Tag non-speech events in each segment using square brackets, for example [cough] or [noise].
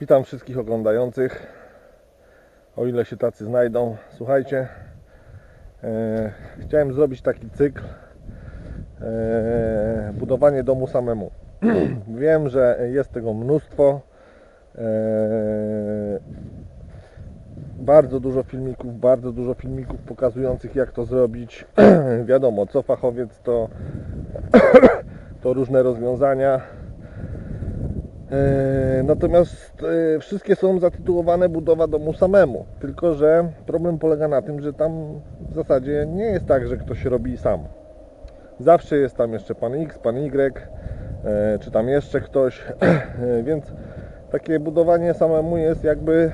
Witam wszystkich oglądających. O ile się tacy znajdą. Słuchajcie, e, chciałem zrobić taki cykl e, budowanie domu samemu. [clears throat] Wiem, że jest tego mnóstwo. E, bardzo dużo filmików, bardzo dużo filmików pokazujących jak to zrobić. [clears throat] Wiadomo, co fachowiec to, [clears throat] to różne rozwiązania. E, Natomiast e, wszystkie są zatytułowane budowa domu samemu. Tylko, że problem polega na tym, że tam w zasadzie nie jest tak, że ktoś robi sam. Zawsze jest tam jeszcze pan X, pan Y, e, czy tam jeszcze ktoś, [clears throat] więc takie budowanie samemu jest jakby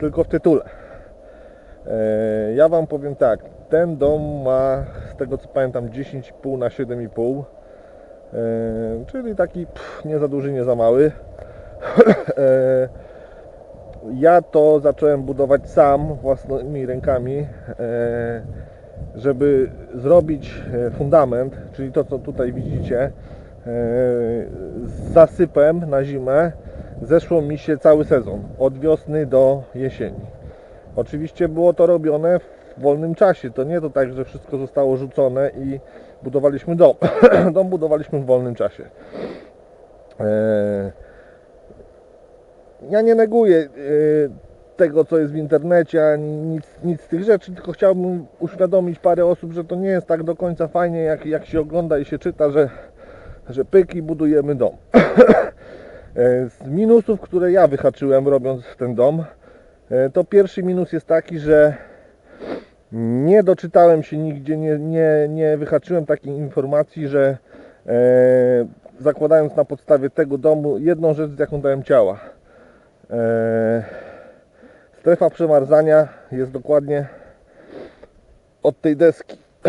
tylko w tytule. Ja Wam powiem tak, ten dom ma, z tego co pamiętam, 10,5 na 7,5 E, czyli taki pff, nie za duży, nie za mały. [laughs] E, ja to zacząłem budować sam własnymi rękami, e, żeby zrobić e, fundament, czyli to co tutaj widzicie, e, z zasypem na zimę zeszło mi się cały sezon, od wiosny do jesieni. Oczywiście było to robione w wolnym czasie. To nie to tak, że wszystko zostało rzucone i budowaliśmy dom. [clears throat] dom budowaliśmy w wolnym czasie. Eee, Ja nie neguję e, tego, co jest w internecie, ani nic, nic z tych rzeczy, tylko chciałbym uświadomić parę osób, że to nie jest tak do końca fajnie, jak, jak się ogląda i się czyta, że, że pyki budujemy dom. [clears throat] E, Z minusów, które ja wyhaczyłem robiąc ten dom, e, to pierwszy minus jest taki, że nie doczytałem się nigdzie, nie, nie, nie wyhaczyłem takiej informacji, że e, zakładając na podstawie tego domu jedną rzecz, z jaką dałem ciała. E, strefa przemarzania jest dokładnie od tej deski. [clears throat]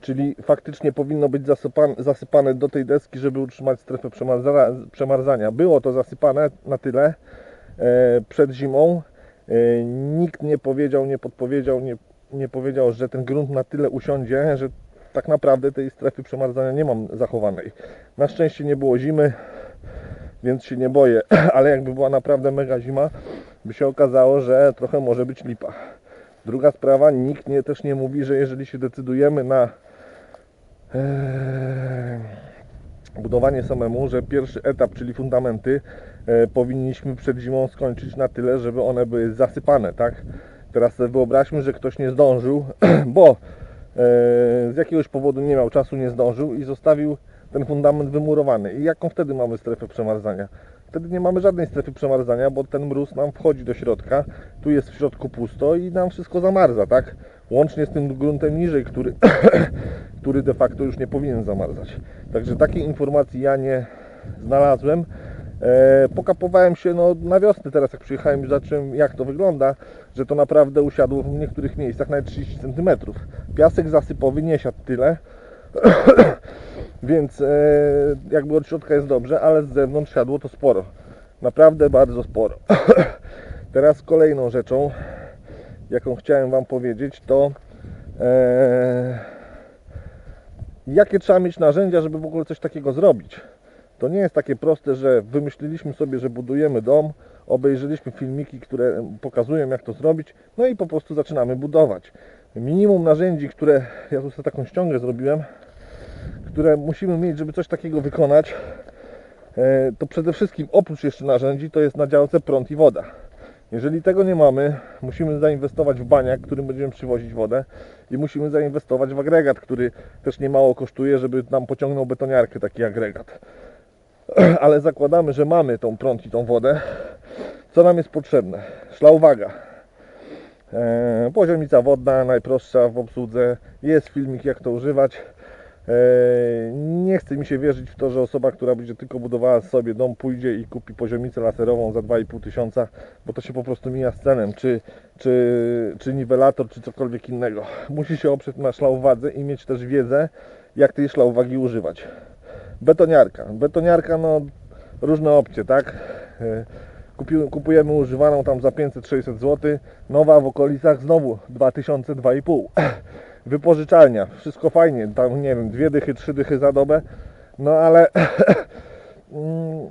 Czyli faktycznie powinno być zasypane, zasypane do tej deski, żeby utrzymać strefę przemarzania. Było to zasypane na tyle e, przed zimą. E, nikt nie powiedział, nie podpowiedział, nie, nie powiedział, że ten grunt na tyle usiądzie, że tak naprawdę tej strefy przemarzania nie mam zachowanej. Na szczęście nie było zimy, więc się nie boję, [clears throat] ale jakby była naprawdę mega zima, by się okazało, że trochę może być lipa. Druga sprawa, nikt nie, też nie mówi, że jeżeli się decydujemy na e, budowanie samemu, że pierwszy etap, czyli fundamenty, e, powinniśmy przed zimą skończyć na tyle, żeby one były zasypane, tak? Teraz sobie wyobraźmy, że ktoś nie zdążył, [clears throat] bo e, z jakiegoś powodu nie miał czasu, nie zdążył i zostawił ten fundament wymurowany. I jaką wtedy mamy strefę przemarzania? Wtedy nie mamy żadnej strefy przemarzania, bo ten mróz nam wchodzi do środka, tu jest w środku pusto i nam wszystko zamarza, tak? Łącznie z tym gruntem niżej, który, [clears throat] który de facto już nie powinien zamarzać. Także takiej informacji ja nie znalazłem. E, pokapowałem się no, na wiosnę teraz, jak przyjechałem i zobaczyłem jak to wygląda, że to naprawdę usiadło w niektórych miejscach nawet 30 cm. Piasek zasypowy nie siadł tyle, [coughs] więc e, jakby od środka jest dobrze, ale z zewnątrz siadło to sporo. Naprawdę bardzo sporo. [coughs] Teraz kolejną rzeczą, jaką chciałem Wam powiedzieć, to e, jakie trzeba mieć narzędzia, żeby w ogóle coś takiego zrobić. To nie jest takie proste, że wymyśliliśmy sobie, że budujemy dom, obejrzeliśmy filmiki, które pokazują jak to zrobić, no i po prostu zaczynamy budować. Minimum narzędzi, które ja tu sobie taką ściągę zrobiłem, które musimy mieć, żeby coś takiego wykonać, e, to przede wszystkim oprócz jeszcze narzędzi, to jest na działce prąd i woda. Jeżeli tego nie mamy, musimy zainwestować w baniak, którym będziemy przywozić wodę i musimy zainwestować w agregat, który też niemało kosztuje, żeby nam pociągnął betoniarkę taki agregat. [clears throat] Ale zakładamy, że mamy tą prąd i tą wodę. Co nam jest potrzebne? Szlauwaga. E, poziomica wodna, najprostsza w obsłudze. Jest filmik jak to używać. E, Nie chce mi się wierzyć w to, że osoba, która będzie tylko budowała sobie dom, pójdzie i kupi poziomicę laserową za 2,5 tysiąca, bo to się po prostu mija z cenem, czy, czy, czy niwelator, czy cokolwiek innego. Musi się oprzeć na szlauwadze i mieć też wiedzę, jak tej szlauwagi używać. Betoniarka. Betoniarka, no różne opcje, tak? E, kupujemy używaną tam za 500-600 zł, nowa w okolicach znowu 2000, 2,5. [clears throat] Wypożyczalnia, wszystko fajnie, tam nie wiem, dwie dychy, trzy dychy za dobę, no ale [clears throat] mm,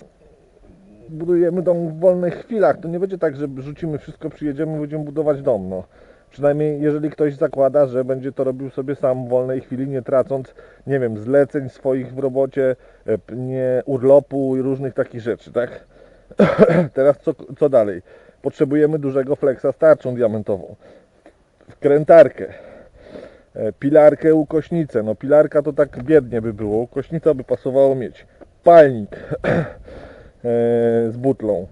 budujemy dom w wolnych chwilach. To nie będzie tak, że rzucimy wszystko, przyjedziemy, będziemy budować dom. No. Przynajmniej jeżeli ktoś zakłada, że będzie to robił sobie sam w wolnej chwili, nie tracąc, nie wiem, zleceń swoich w robocie, e, nie urlopu i różnych takich rzeczy, tak? [clears throat] Teraz co, co dalej? Potrzebujemy dużego flexa z tarczą diamentową, wkrętarkę, e, pilarkę, ukośnicę. No pilarka to tak biednie by było, ukośnica by pasowało mieć. Palnik [clears throat] e, z butlą,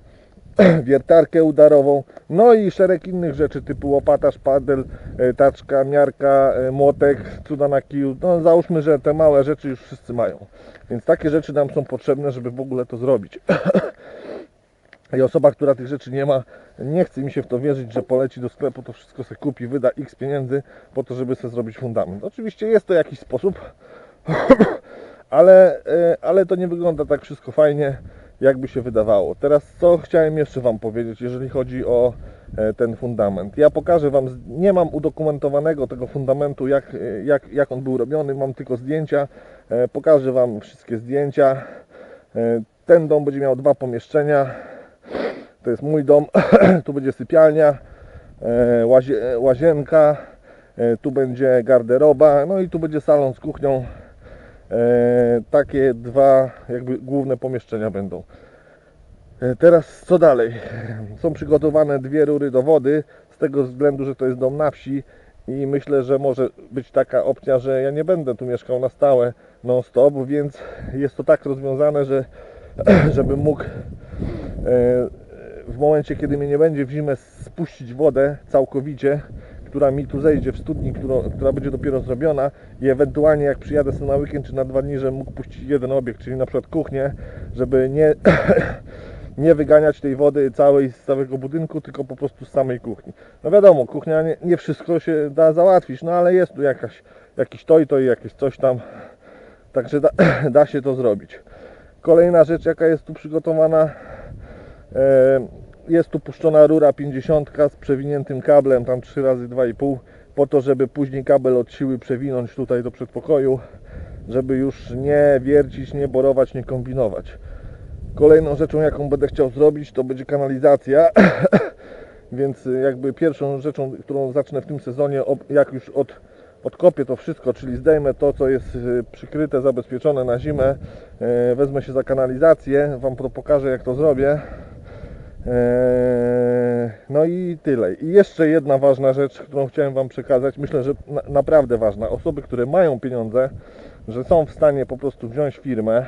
[clears throat] wiertarkę udarową, no i szereg innych rzeczy typu łopata, szpadel, e, taczka, miarka, e, młotek, cuda na kiju. No załóżmy, że te małe rzeczy już wszyscy mają. Więc takie rzeczy nam są potrzebne, żeby w ogóle to zrobić. [clears throat] I osoba, która tych rzeczy nie ma, nie chce mi się w to wierzyć, że poleci do sklepu, to wszystko sobie kupi, wyda x pieniędzy po to, żeby sobie zrobić fundament. Oczywiście jest to jakiś sposób, [clears throat] ale, e, ale to nie wygląda tak wszystko fajnie, jakby się wydawało. Teraz co chciałem jeszcze Wam powiedzieć, jeżeli chodzi o e, ten fundament. Ja pokażę Wam, nie mam udokumentowanego tego fundamentu, jak, e, jak, jak on był robiony, mam tylko zdjęcia. E, Pokażę Wam wszystkie zdjęcia. Ten dom będzie miał dwa pomieszczenia. To jest mój dom, [clears throat] tu będzie sypialnia, łazie, łazienka, tu będzie garderoba, no i tu będzie salon z kuchnią. E, takie dwa jakby główne pomieszczenia będą. E, Teraz co dalej? Są przygotowane dwie rury do wody, z tego względu, że to jest dom na wsi i myślę, że może być taka opcja, że ja nie będę tu mieszkał na stałe non stop, więc jest to tak rozwiązane, że [clears throat] żebym mógł e, w momencie, kiedy mnie nie będzie w zimę spuścić wodę całkowicie, która mi tu zejdzie w studni, która będzie dopiero zrobiona i ewentualnie jak przyjadę sobie na weekend czy na dwa dni, żebym mógł puścić jeden obiekt, czyli na przykład kuchnię, żeby nie, [coughs] nie wyganiać tej wody całej z całego budynku, tylko po prostu z samej kuchni. No wiadomo, kuchnia nie, nie wszystko się da załatwić, no ale jest tu jakaś, jakiś to i to i jakieś coś tam, [coughs] także da, [coughs] da się to zrobić. Kolejna rzecz, jaka jest tu przygotowana, e, jest tu puszczona rura 50 z przewiniętym kablem, tam 3 razy 2,5 po to, żeby później kabel od siły przewinąć tutaj do przedpokoju, żeby już nie wiercić, nie borować, nie kombinować. Kolejną rzeczą, jaką będę chciał zrobić, to będzie kanalizacja. [coughs] Więc y, jakby pierwszą rzeczą, którą zacznę w tym sezonie, jak już od, odkopię to wszystko, czyli zdejmę to, co jest y, przykryte, zabezpieczone na zimę, y, wezmę się za kanalizację, Wam to pokażę, jak to zrobię. Eee, No i tyle. I jeszcze jedna ważna rzecz, którą chciałem Wam przekazać. Myślę, że na, naprawdę ważna. Osoby, które mają pieniądze, że są w stanie po prostu wziąć firmę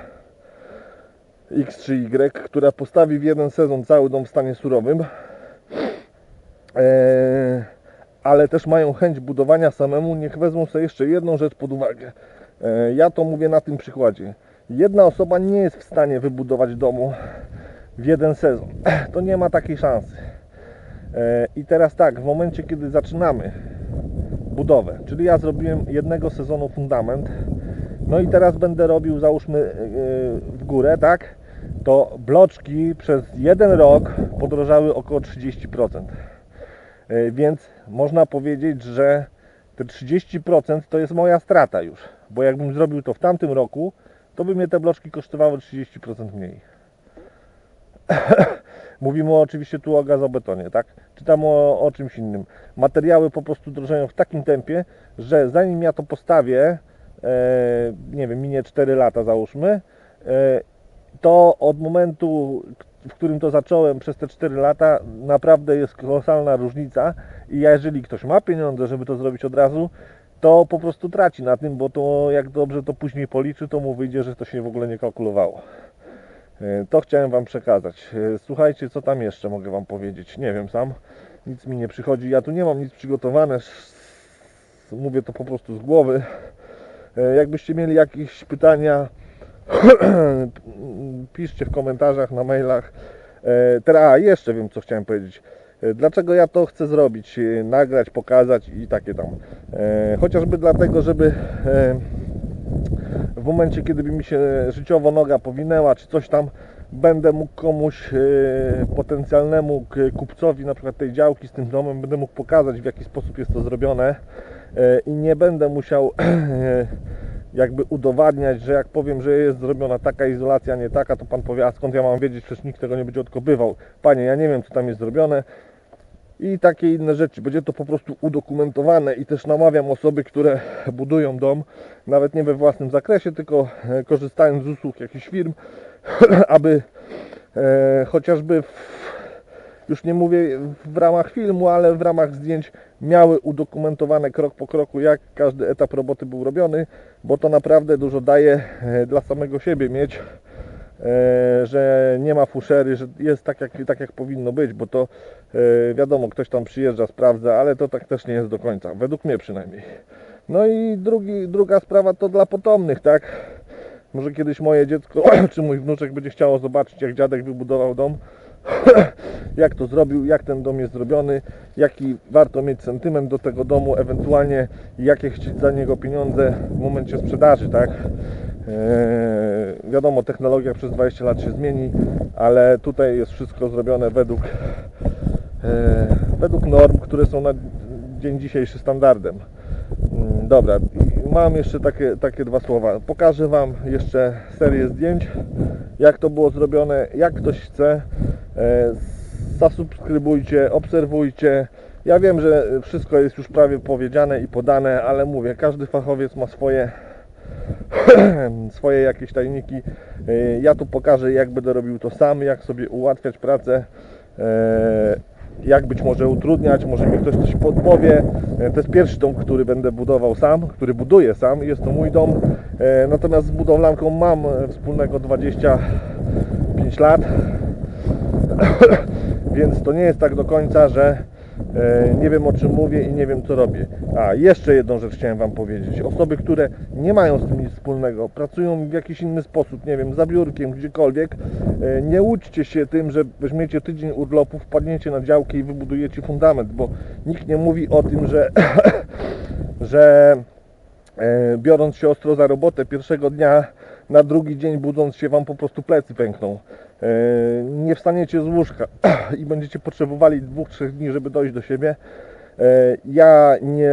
X czy Y, która postawi w jeden sezon cały dom w stanie surowym, eee, ale też mają chęć budowania samemu, niech wezmą sobie jeszcze jedną rzecz pod uwagę. Eee, Ja to mówię na tym przykładzie. Jedna osoba nie jest w stanie wybudować domu w jeden sezon. [clears throat] To nie ma takiej szansy. E, I teraz tak, w momencie kiedy zaczynamy budowę, czyli ja zrobiłem jednego sezonu fundament, no i teraz będę robił, załóżmy e, w górę, tak? To bloczki przez jeden rok podrożały około 30%. E, Więc można powiedzieć, że te 30% to jest moja strata już, bo jakbym zrobił to w tamtym roku, to by mnie te bloczki kosztowały 30% mniej. [coughs] Mówimy oczywiście tu o gazobetonie, tak? Czy tam o, o czymś innym. Materiały po prostu drożeją w takim tempie, że zanim ja to postawię, e, nie wiem, minie 4 lata załóżmy, e, to od momentu, w którym to zacząłem przez te 4 lata, naprawdę jest kolosalna różnica i jeżeli ktoś ma pieniądze, żeby to zrobić od razu, to po prostu traci na tym, bo to jak dobrze to później policzy, to mu wyjdzie, że to się w ogóle nie kalkulowało. E, To chciałem Wam przekazać. E, Słuchajcie, co tam jeszcze mogę Wam powiedzieć? Nie wiem sam. Nic mi nie przychodzi. Ja tu nie mam nic przygotowane. Mówię to po prostu z głowy. E, Jakbyście mieli jakieś pytania, [clears throat] piszcie w komentarzach, na mailach. Teraz, a jeszcze wiem, co chciałem powiedzieć. Dlaczego ja to chcę zrobić? Nagrać, pokazać i takie tam. Chociażby dlatego, żeby w momencie, kiedy by mi się życiowo noga powinęła, czy coś tam, będę mógł komuś e, potencjalnemu kupcowi na przykład tej działki z tym domem, będę mógł pokazać w jaki sposób jest to zrobione e, i nie będę musiał [clears throat] e, jakby udowadniać, że jak powiem, że jest zrobiona taka izolacja, nie taka, to pan powie, a skąd ja mam wiedzieć, przecież nikt tego nie będzie odkopywał. Panie, ja nie wiem, co tam jest zrobione i takie inne rzeczy. Będzie to po prostu udokumentowane i też namawiam osoby, które budują dom, nawet nie we własnym zakresie, tylko e, korzystając z usług jakichś firm, [clears throat] aby e, chociażby w, już nie mówię w ramach filmu, ale w ramach zdjęć miały udokumentowane krok po kroku, jak każdy etap roboty był robiony, bo to naprawdę dużo daje e, dla samego siebie mieć, że nie ma fuszery, że jest tak jak, tak jak powinno być, bo to e, wiadomo, ktoś tam przyjeżdża, sprawdza, ale to tak też nie jest do końca, według mnie przynajmniej. No i drugi, druga sprawa to dla potomnych, tak? Może kiedyś moje dziecko [clears throat] czy mój wnuczek będzie chciało zobaczyć, jak dziadek wybudował dom, [clears throat] jak to zrobił, jak ten dom jest zrobiony, jaki warto mieć sentyment do tego domu, ewentualnie jakie chcieć za niego pieniądze w momencie sprzedaży, tak? Eee, wiadomo, technologia przez 20 lat się zmieni, ale tutaj jest wszystko zrobione według, e, według norm, które są na dzień dzisiejszy standardem. Mm, Dobra, mam jeszcze takie, takie dwa słowa. Pokażę Wam jeszcze serię zdjęć, jak to było zrobione, jak ktoś chce. E, Zasubskrybujcie, obserwujcie. Ja wiem, że wszystko jest już prawie powiedziane i podane, ale mówię, każdy fachowiec ma swoje [clears throat] swoje jakieś tajniki. E, Ja tu pokażę, jak będę robił to sam, jak sobie ułatwiać pracę, e, jak być może utrudniać, może mi ktoś coś podpowie. E, To jest pierwszy dom, który będę budował sam, który buduję sam, jest to mój dom. Natomiast z budowlanką mam wspólnego 25 lat, [clears throat] więc to nie jest tak do końca, że nie wiem o czym mówię i nie wiem co robię. A, jeszcze jedną rzecz chciałem Wam powiedzieć. Osoby, które nie mają z tym nic wspólnego, pracują w jakiś inny sposób, nie wiem, za biurkiem, gdziekolwiek, e, nie łudźcie się tym, że weźmiecie tydzień urlopu, wpadniecie na działkę i wybudujecie fundament, bo nikt nie mówi o tym, że, [coughs] że e, biorąc się ostro za robotę pierwszego dnia, na drugi dzień budząc się Wam po prostu plecy pękną. E, Nie wstaniecie z łóżka [clears throat] i będziecie potrzebowali dwóch, trzech dni, żeby dojść do siebie. E, Ja nie,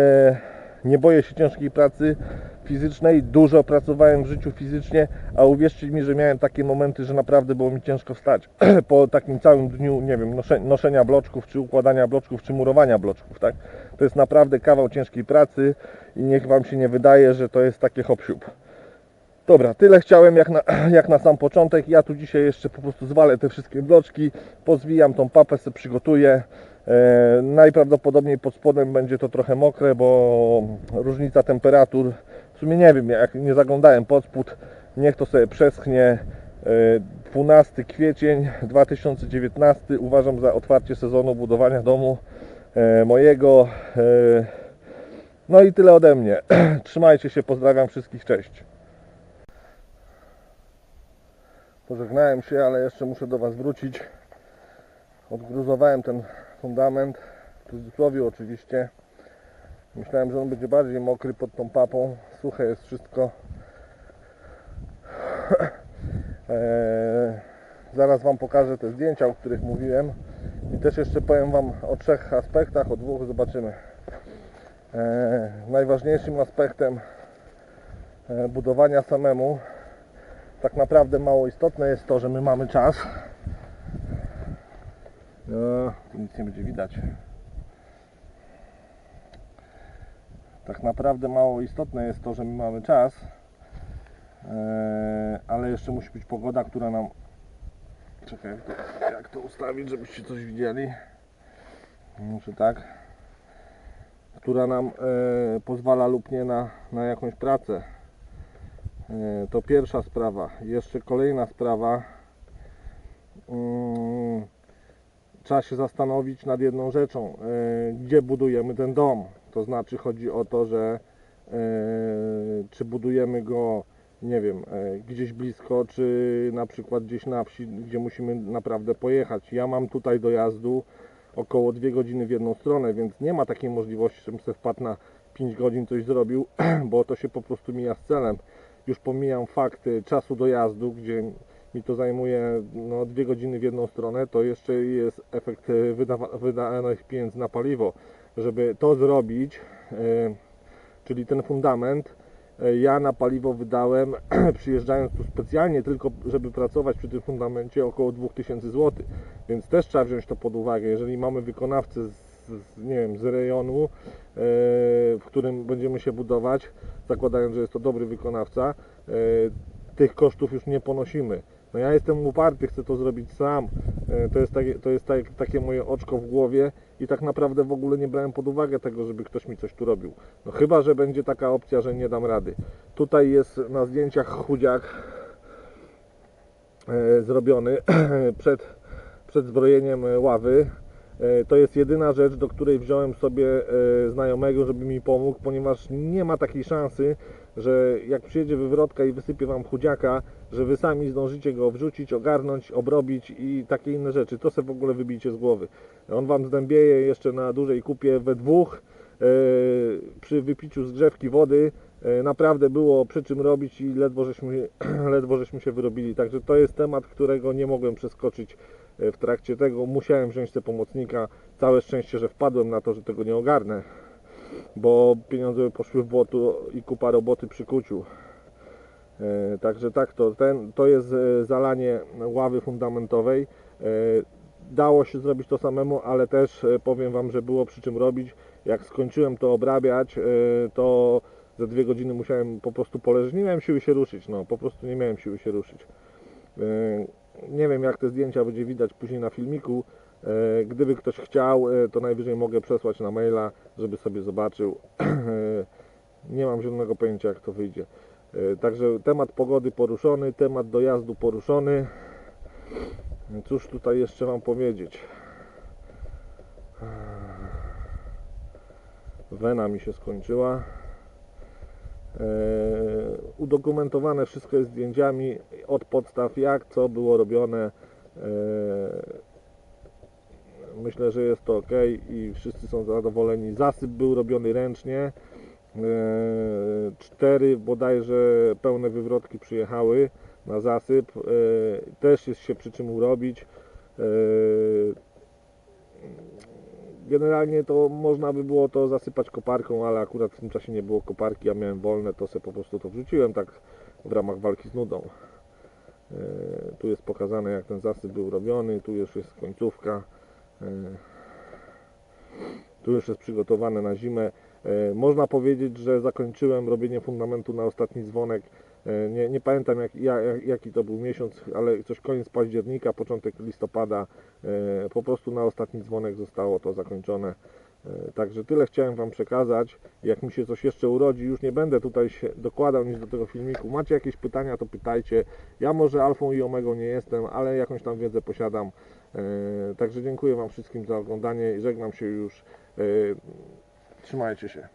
nie boję się ciężkiej pracy fizycznej, dużo pracowałem w życiu fizycznie, a uwierzcie mi, że miałem takie momenty, że naprawdę było mi ciężko wstać [clears throat] po takim całym dniu, nie wiem, nosze- noszenia bloczków, czy układania bloczków, czy murowania bloczków, tak? To jest naprawdę kawał ciężkiej pracy i niech Wam się nie wydaje, że to jest takie hop siup. Dobra, tyle chciałem jak na, [clears throat] jak na sam początek. Ja tu dzisiaj jeszcze po prostu zwalę te wszystkie bloczki, pozwijam tą papę, sobie przygotuję. E, najprawdopodobniej pod spodem będzie to trochę mokre, bo różnica temperatur, w sumie nie wiem, jak nie zaglądałem pod spód, niech to sobie przeschnie. E, 12 kwiecień 2019 uważam za otwarcie sezonu budowania domu e, mojego. E, no i tyle ode mnie. [clears throat] Trzymajcie się, pozdrawiam wszystkich, cześć. Pożegnałem się, ale jeszcze muszę do Was wrócić. Odgruzowałem ten fundament, w cudzysłowie oczywiście. Myślałem, że on będzie bardziej mokry pod tą papą. Suche jest wszystko. Eee, zaraz Wam pokażę te zdjęcia, o których mówiłem. I też jeszcze powiem Wam o trzech aspektach, o dwóch zobaczymy. Eee, najważniejszym aspektem e, budowania samemu tak naprawdę mało istotne jest to, że my mamy czas. Tu nic nie będzie widać. Tak naprawdę mało istotne jest to, że my mamy czas, Eee, ale jeszcze musi być pogoda, która nam. Czekaj, jak to, jak to ustawić, żebyście coś widzieli. Muszę tak. Która nam e, pozwala lub nie na, na jakąś pracę. E, To pierwsza sprawa. Jeszcze kolejna sprawa. Mm, Trzeba się zastanowić nad jedną rzeczą. E, Gdzie budujemy ten dom? To znaczy chodzi o to, że e, czy budujemy go, nie wiem, gdzieś blisko, czy na przykład gdzieś na wsi, gdzie musimy naprawdę pojechać. Ja mam tutaj dojazdu około 2 godziny w jedną stronę, więc nie ma takiej możliwości, żebym sobie wpadł na 5 godzin coś zrobił, [clears throat] bo to się po prostu mija z celem już pomijam fakt czasu dojazdu, gdzie mi to zajmuje no, dwie godziny w jedną stronę, to jeszcze jest efekt wydawa- wydanych pieniędzy na paliwo. Żeby to zrobić, y, czyli ten fundament, E, Ja na paliwo wydałem, [clears throat] przyjeżdżając tu specjalnie tylko, żeby pracować przy tym fundamencie około 2000 zł. Więc też trzeba wziąć to pod uwagę. Jeżeli mamy wykonawcę z, z, nie wiem, z rejonu, e, w którym będziemy się budować, zakładając, że jest to dobry wykonawca, e, tych kosztów już nie ponosimy. No ja jestem uparty, chcę to zrobić sam. E, To jest, takie, to jest tak, takie moje oczko w głowie i tak naprawdę w ogóle nie brałem pod uwagę tego, żeby ktoś mi coś tu robił. No chyba, że będzie taka opcja, że nie dam rady. Tutaj jest na zdjęciach chudziak zrobiony [clears throat] przed, przed zbrojeniem ławy. E, To jest jedyna rzecz, do której wziąłem sobie e, znajomego, żeby mi pomógł, ponieważ nie ma takiej szansy, że jak przyjedzie wywrotka i wysypie Wam chudziaka, że Wy sami zdążycie go wrzucić, ogarnąć, obrobić i takie inne rzeczy. To sobie w ogóle wybijcie z głowy. On Wam zdębieje jeszcze na dużej kupie we dwóch. E, Przy wypiciu zgrzewki wody e, naprawdę było przy czym robić i ledwo żeśmy, [clears throat] ledwo żeśmy się wyrobili. Także to jest temat, którego nie mogłem przeskoczyć w trakcie tego. Musiałem wziąć te pomocnika. Całe szczęście, że wpadłem na to, że tego nie ogarnę, bo pieniądze poszły w błoto i kupa roboty przy kuciu. E, Także tak, to, ten, to jest e, zalanie ławy fundamentowej. E, Dało się zrobić to samemu, ale też e, powiem Wam, że było przy czym robić. Jak skończyłem to obrabiać, e, to za dwie godziny musiałem po prostu poleżeć. Nie miałem siły się ruszyć, no po prostu nie miałem siły się ruszyć. E, Nie wiem jak te zdjęcia będzie widać później na filmiku. E, Gdyby ktoś chciał, e, to najwyżej mogę przesłać na maila, żeby sobie zobaczył. [clears throat] Nie mam zielonego pojęcia jak to wyjdzie. E, Także temat pogody poruszony, temat dojazdu poruszony. Cóż tutaj jeszcze Wam powiedzieć? Wena mi się skończyła. E, udokumentowane wszystko jest zdjęciami od podstaw, jak co było robione. E, myślę, że jest to ok i wszyscy są zadowoleni. Zasyp był robiony ręcznie. E, Cztery bodajże pełne wywrotki przyjechały na zasyp. Też jest się przy czym urobić. Generalnie to można by było to zasypać koparką, ale akurat w tym czasie nie było koparki, ja miałem wolne, to sobie po prostu to wrzuciłem tak w ramach walki z nudą. E, Tu jest pokazane jak ten zasyp był robiony, tu już jest końcówka. E, Tu już jest przygotowane na zimę. E, Można powiedzieć, że zakończyłem robienie fundamentu na ostatni dzwonek. E, Nie, nie pamiętam jak, ja- jak, jaki to był miesiąc, ale coś koniec października, początek listopada. E, Po prostu na ostatni dzwonek zostało to zakończone. E, Także tyle chciałem Wam przekazać. Jak mi się coś jeszcze urodzi, już nie będę tutaj się dokładał nic do tego filmiku. Macie jakieś pytania, to pytajcie. Ja może alfą i omegą nie jestem, ale jakąś tam wiedzę posiadam. Także dziękuję Wam wszystkim za oglądanie i żegnam się już. Trzymajcie się.